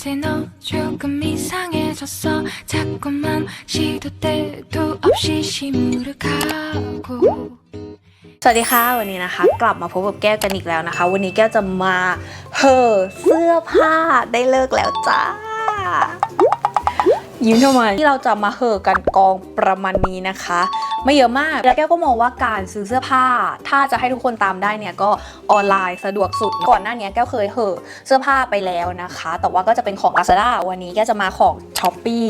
새 너 조금 이상해졌어 자꾸만 시도 때도 없이 시무룩하고 สวัสดีค่ะวันนี้นะคะ กลับมาพบกับแก้วกันอีกแล้วนะคะ วันนี้แก้วจะมาเห่อเสื้อผ้าได้เลิกแล้วจ้า ยิ้มทำไมที่เราจะมาเห่อกันกองประมาณนี้นะคะ ไม่เยอะมากแล้วแก้วก็มองว่าการซื้อเสื้อผ้า ถ้าจะให้ทุกคนตามได้เนี่ยก็ออนไลน์สะดวกสุด ก่อนหน้านี้แก้วเคยเห่อเสื้อผ้าไปแล้วนะคะ แต่ว่าก็จะเป็นของ Lazada วันนี้แก้วจะมาของ s h อ p e e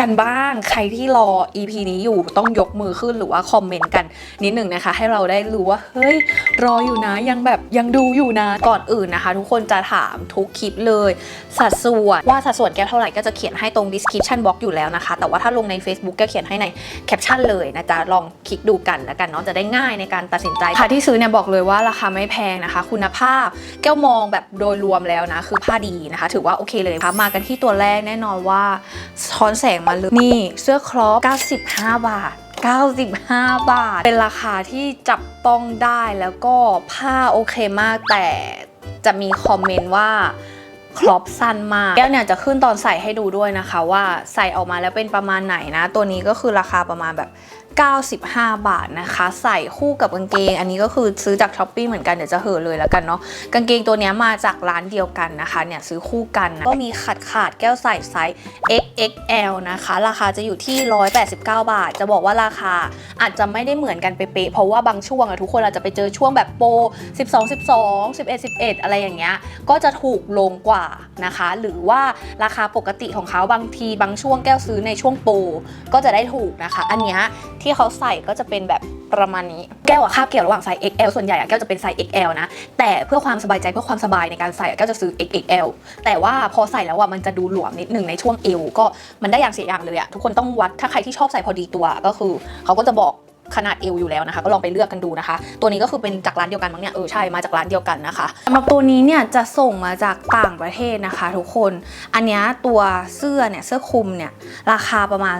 กันบ้างใครที่รอ EP นี้อยู่ต้องยกมือขึ้นหรือว่าคอมเมนต์กันนิดหนึ่งนะคะ ให้เราได้รู้ว่าเฮ้ยรออยู่นะยังแบบยังดูอยู่นะก่อนอื่นนะคะ ทุกคนจะถามทุกคลิปเลย สัดส่วนว่าสัดส่วนแก้วเท่าไหร่ก็จะเขียนให้ตรง description box อยู่แล้วนะคะ แต่ว่าถ้าลงใน Facebook ก้วเขียนให้ในแคปชั่นเลยนะจ๊ะลองคลิกดูกันแล้วกันเนาะจะได้ง่ายในการตัดสินใจค่ะที่ซื้อเนี่ยบอกเลยว่าราคาไม่แพงนะคะ คุณภาพแก้วมองแบบโดยรวมแล้วนะคือผ้าดีนะคะ ถือว่าโอเคเลยค่ะมากันที่ตัวแรกแน่นอนว่าสะท้อนแสงมาเลยนี่เสื้อครอป95 บาท95 บาท เป็นราคาที่จับต้องได้แล้วก็ผ้าโอเคมากแต่จะมีคอมเมนต์ว่า ครอปสั้นมาก แก้วเนี่ยจะขึ้นตอนใส่ให้ดูด้วยนะคะ ว่าใส่ออกมาแล้วเป็นประมาณไหนนะ ตัวนี้ก็คือราคาประมาณแบบ 95 บาทนะคะ ใส่คู่กับกางเกง อันนี้ก็คือซื้อจากช้อปปี้เหมือนกันเดี๋ยวจะเห่อเลยแล้วกันเนาะกางเกงตัวนี้มาจากร้านเดียวกันนะคะเนี่ยซื้อคู่กันนะก็มีขาดขาดแก้วใส่ไซส์ XXL นะคะ ราคาจะอยู่ที่ 189 บาท จะบอกว่าราคาอาจจะไม่ได้เหมือนกันเป๊ะเพราะว่าบางช่วงอะทุกคนอาจจะไปเจอช่วงแบบโปร 12 12 11 11 อะไรอย่างเงี้ยก็จะถูกลงกว่านะคะ หรือว่าราคาปกติของเขาบางทีบางช่วงแก้วซื้อในช่วงโปรก็จะได้ถูกนะคะ อันเนี้ยที่เขาใส่ก็จะเป็นแบบประมาณนี้ แก้วอะคาบเกี่ยวระหว่างไซส์ XL ส่วนใหญ่อะแก้วจะเป็นไซส์ XL นะ แต่เพื่อความสบายใจเพื่อความสบายในการใส่อะแก้วจะซื้อ XXL แต่ว่าพอใส่แล้วอะมันจะดูหลวมนิดหนึ่งในช่วงเอวก็มันได้อย่างเสียอย่างเลยอะทุกคนต้องวัดถ้าใครที่ชอบใส่พอดีตัวก็คือเขาก็จะบอก ขนาดเอวอยู่แล้วนะคะ ก็ลองไปเลือกกันดูนะคะ ตัวนี้ก็คือเป็นจากร้านเดียวกันมั้งเนี่ยเออใช่มาจากร้านเดียวกันนะคะสำหรับตัวนี้เนี่ยจะส่งมาจากต่างประเทศนะคะ ทุกคน อันนี้ตัวเสื้อเนี่ยเสื้อคลุมเนี่ยราคาประมาณ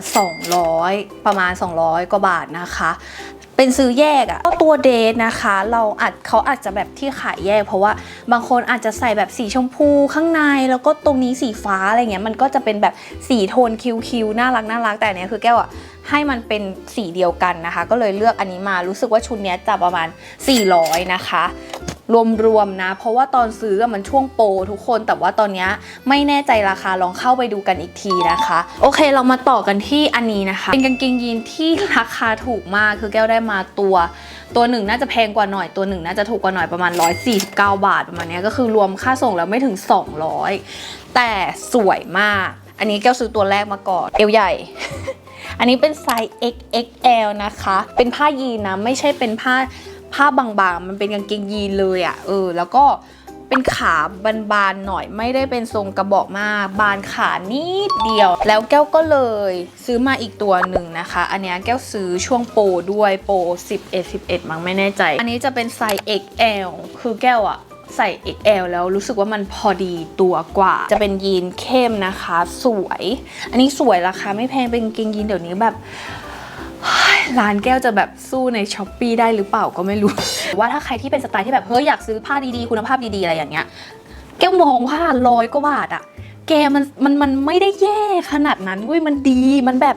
200 ประมาณ 200 กว่าบาทนะคะเป็นซื้อแยกอะก็ตัวเดทนะคะ เราอาจเขาอาจจะแบบที่ขายแยก เพราะว่าบางคนอาจจะใส่แบบสีชมพูข้างใน แล้วก็ตรงนี้สีฟ้าอะไรเงี้ยมันก็จะเป็นแบบสีโทนคิวๆน่ารักน่ารักแต่เนี้ยคือแก้วอะให้มันเป็นสีเดียวกันนะคะ ก็เลยเลือกอันนี้มารู้สึกว่าชุดเนี้ยจะประมาณ 400 นะคะรวมๆนะ เพราะว่าตอนซื้อมันช่วงโปรทุกคนแต่ว่าตอนนี้ไม่แน่ใจราคาลองเข้าไปดูกันอีกทีนะคะ โอเคเรามาต่อกันที่อันนี้นะคะ เป็นกางเกงยีนที่ราคาถูกมากคือแก้วได้มาตัวตัวหนึ่งน่าจะแพงกว่าหน่อยตัวหนึ่งน่าจะถูกกว่าหน่อยประมาณ 149 บาทประมาณเนี้ยก็คือรวมค่าส่งแล้วไม่ถึง 200 แต่สวยมาก อันนี้แก้วซื้อตัวแรกมาก่อน เอวใหญ่ อันนี้เป็นไซส์ XXL นะคะ เป็นผ้ายีนนะ ไม่ใช่เป็นผ้า ผ้าบางๆ มันเป็นกางเกงยีนเลยอะ่ะเออ แล้วก็เป็นขาบานๆหน่อยไม่ได้เป็นทรงกระบอกมาก บานขานิดเดียว แล้วแก้วก็เลยซื้อมาอีกตัวหนึ่งนะคะ อันนี้แก้วซื้อช่วงโปรด้วยโปร11 11 มั้งไม่แน่ใจ อันนี้จะเป็นไซส์ XL คือแก้วอะใส่ XL แล้วรู้สึกว่ามันพอดีตัวกว่า จะเป็นยีนเข้มนะคะ สวย อันนี้สวยราคาไม่แพงเป็นกางเกงยีนเดี๋ยวนี้แบบ ร้านแก้วจะแบบสู้ในช้อปปีได้หรือเปล่าก็ไม่รู้ ว่าถ้าใครที่เป็นสไตล์ที่แบบเฮ้ยอยากซื้อผ้าดีๆ คุณภาพดีๆ อะไรอย่างเงี้ย แก้วมองว่าร้อยกว่าบาทอะแกมันมันมันไม่ได้แย่ขนาดนั้นเว้ยมันดีมันแบบ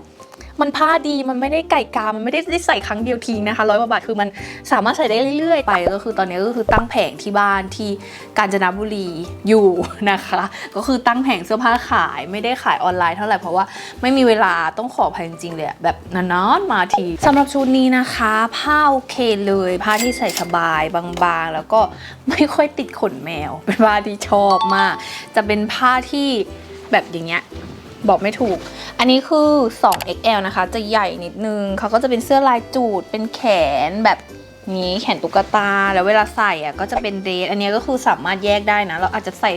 มันผ้าดีมันไม่ได้ไก่กา มันไม่ได้ได้ใส่ครั้งเดียวทิ้งนะคะร้อยกว่าบาทคือมันสามารถใส่ได้เรื่อยๆ ไปก็คือตอนนี้ก็คือตั้งแผงที่บ้านที่กาญจนบุรีอยู่นะคะ ก็คือตั้งแผงเสื้อผ้าขายไม่ได้ขายออนไลน์เท่าไหร่เพราะว่าไม่มีเวลาต้องขออภัยจริงๆเลยแบบนานๆมาทีสำหรับชุดนี้นะคะ ผ้าโอเคเลยผ้าที่ใส่สบายบางๆ แล้วก็ไม่ค่อยติดขนแมว เป็นผ้าที่ชอบมาก จะเป็นผ้าที่แบบอย่างเงี้ย บอกไม่ถูก อันนี้คือ 2XL นะคะ จะใหญ่นิดนึง เขาก็จะเป็นเสื้อลายจูด เป็นแขนแบบนี้แขนตุ๊กตา แล้วเวลาใส่อะก็จะเป็นเดท อันนี้ก็คือสามารถแยกได้นะ เราอาจจะใส่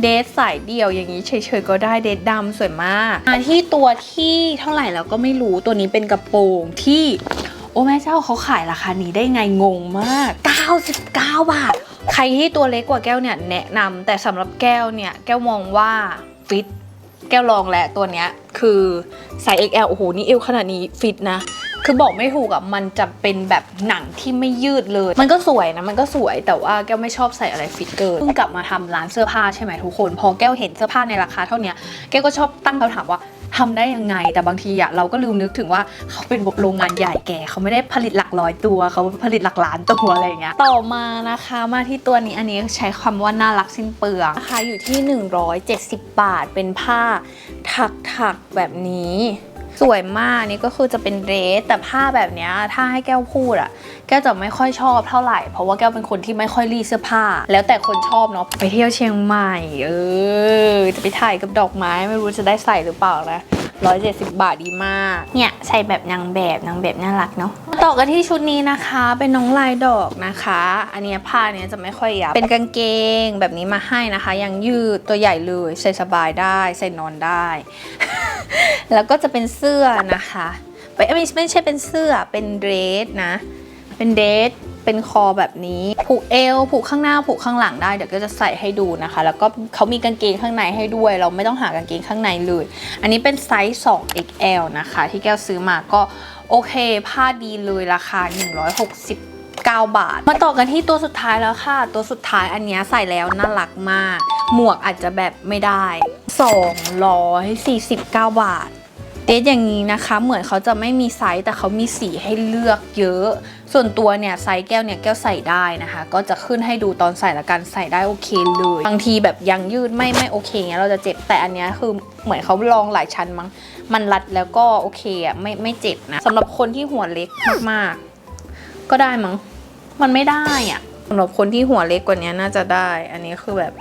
เดทสายเดี่ยวอย่างนี้เฉยๆก็ได้ เดทดำสวยมากมาที่ตัวที่เท่าไหร่แล้วก็ไม่รู้ ตัวนี้เป็นกระโปรงที่โอ้แม่เจ้าเขาขายราคานี้ได้ไงงงมาก 99 บาท ใครที่ตัวเล็กกว่าแก้วเนี่ยแนะนำแต่สำหรับแก้วเนี่ยแก้วมองว่าฟิต แก้วลองและตัวเนี้ยคือใส่ XL โอ้โหนี่เอวขนาดนี้ฟิตนะคือบอกไม่ถูกอะมันจะเป็นแบบหนังที่ไม่ยืดเลย มันก็สวยนะมันก็สวยแต่ว่าแก้วไม่ชอบใส่อะไรฟิตเกินเพิ่งกลับมาทำร้านเสื้อผ้าใช่ไหมทุกคน พอแก้วเห็นเสื้อผ้าในราคาเท่าเนี้ยแก้วก็ชอบตั้งคำถามว่า ทำได้ยังไง แต่บางทีอะเราก็ลืมนึกถึงว่าเขาเป็นโรงงานใหญ่แก่เขาไม่ได้ผลิตหลักร้อยตัวเขาผลิตหลักล้านตัวอะไรอย่างเงี้ยต่อมานะคะมาที่ตัวนี้อันนี้ใช้คำว่าน่ารักสิ้นเปลืองนะคะอยู่ที่ 170 บาทเป็นผ้าถักถักๆแบบนี้ สวยมากนี่ก็คือจะเป็นเดรสแต่ผ้าแบบเนี้ยถ้าให้แก้วพูดอะแก้วจะไม่ค่อยชอบเท่าไหร่ เพราะว่าแก้วเป็นคนที่ไม่ค่อยรีเสื้อผ้า แล้วแต่คนชอบเนาะไปเที่ยวเชียงใหม่เออจะไปถ่ายกับดอกไม้ไม่รู้จะได้ใส่หรือเปล่านะ ร้อยเจ็ดสิบบาทดีมาก เนี่ยใส่แบบนางแบบนางแบบน่ารักเนาะต่อกันที่ชุดนี้นะคะ เป็นน้องลายดอกนะคะ อันเนี้ยผ้าเนี้ยจะไม่ค่อยยับ เป็นกางเกงแบบนี้มาให้นะคะ ยังยืดตัวใหญ่เลยใส่สบายได้ใส่นอนได้ แล้วก็จะเป็นเสื้อนะคะไม่ไม่ใช่เป็นเสื้อเป็นเดรสนะ เป็นเดรส เป็นคอแบบนี้ ผูกเอว ผูกข้างหน้า ผูกข้างหลังได้ เดี๋ยวก็จะใส่ให้ดูนะคะ แล้วก็เขามีกางเกงข้างในให้ด้วย เราไม่ต้องหากางเกงข้างในเลย อันนี้เป็นไซส์ 2XL นะคะ ที่แก้วซื้อมาก็โอเค ผ้าดีเลยราคา 160 9 บาท มาต่อกันที่ตัวสุดท้ายแล้วค่ะ ตัวสุดท้ายอันนี้ใส่แล้วน่ารักมาก หมวกอาจจะแบบไม่ได้ 249 บาท เดทอย่างนี้นะคะเหมือนเขาจะไม่มีไซส์แต่เขามีสีให้เลือกเยอะ ส่วนตัวเนี่ยไซส์แก้วเนี่ยแก้วใส่ได้นะคะ ก็จะขึ้นให้ดูตอนใส่ละกันใส่ได้โอเคเลยบางทีแบบยังยืดไม่ไม่โอเคเงี้ยเราจะเจ็บแต่อันเนี้ยคือเหมือนเขาลองหลายชั้นมั้งมันรัดแล้วก็โอเคอะไม่ไม่เจ็บนะสำหรับคนที่หัวเล็กมากๆ ก็ได้มั้งมันไม่ได้อะสำหรับคนที่หัวเล็กกว่านี้น่าจะได้ อันนี้คือแบบ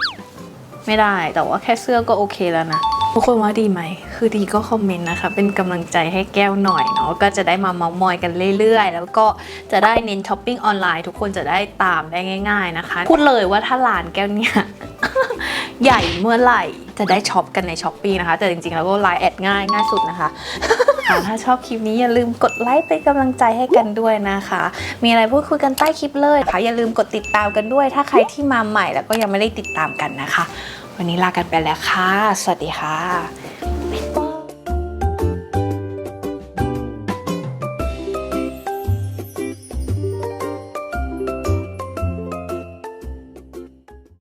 ไม่ได้แต่ว่าแค่เสื้อก็โอเคแล้วนะ ทุกคนว่าดีไหม คือดีก็คอมเมนต์นะคะ เป็นกำลังใจให้แก้วหน่อยเนาะ ก็จะได้มาเมามอยกันเรื่อยๆ แล้วก็จะได้เน้นช้อปปิ้งออนไลน์ทุกคนจะได้ตามได้ง่าย ๆนะคะ พูดเลยว่าถ้าร้านแก้วเนี่ยใหญ่เมื่อไหร่จะได้ช็อปกันในช้อปปีนะคะ แต่จริงๆ แล้วก็ไลน์แอดง่ายง่ายสุดนะคะ ถ้าชอบคลิปนี้อย่าลืมกดไลค์เป็นกำลังใจให้กันด้วยนะคะ มีอะไรพูดคุยกันใต้คลิปเลยะค่ะอย่าลืมกดติดตามกันด้วย ถ้าใครที่มาใหม่แล้วก็ยังไม่ได้ติดตามกันนะคะ วันนี้ลากันไปแล้วค่ะ สวัสดีค่ะ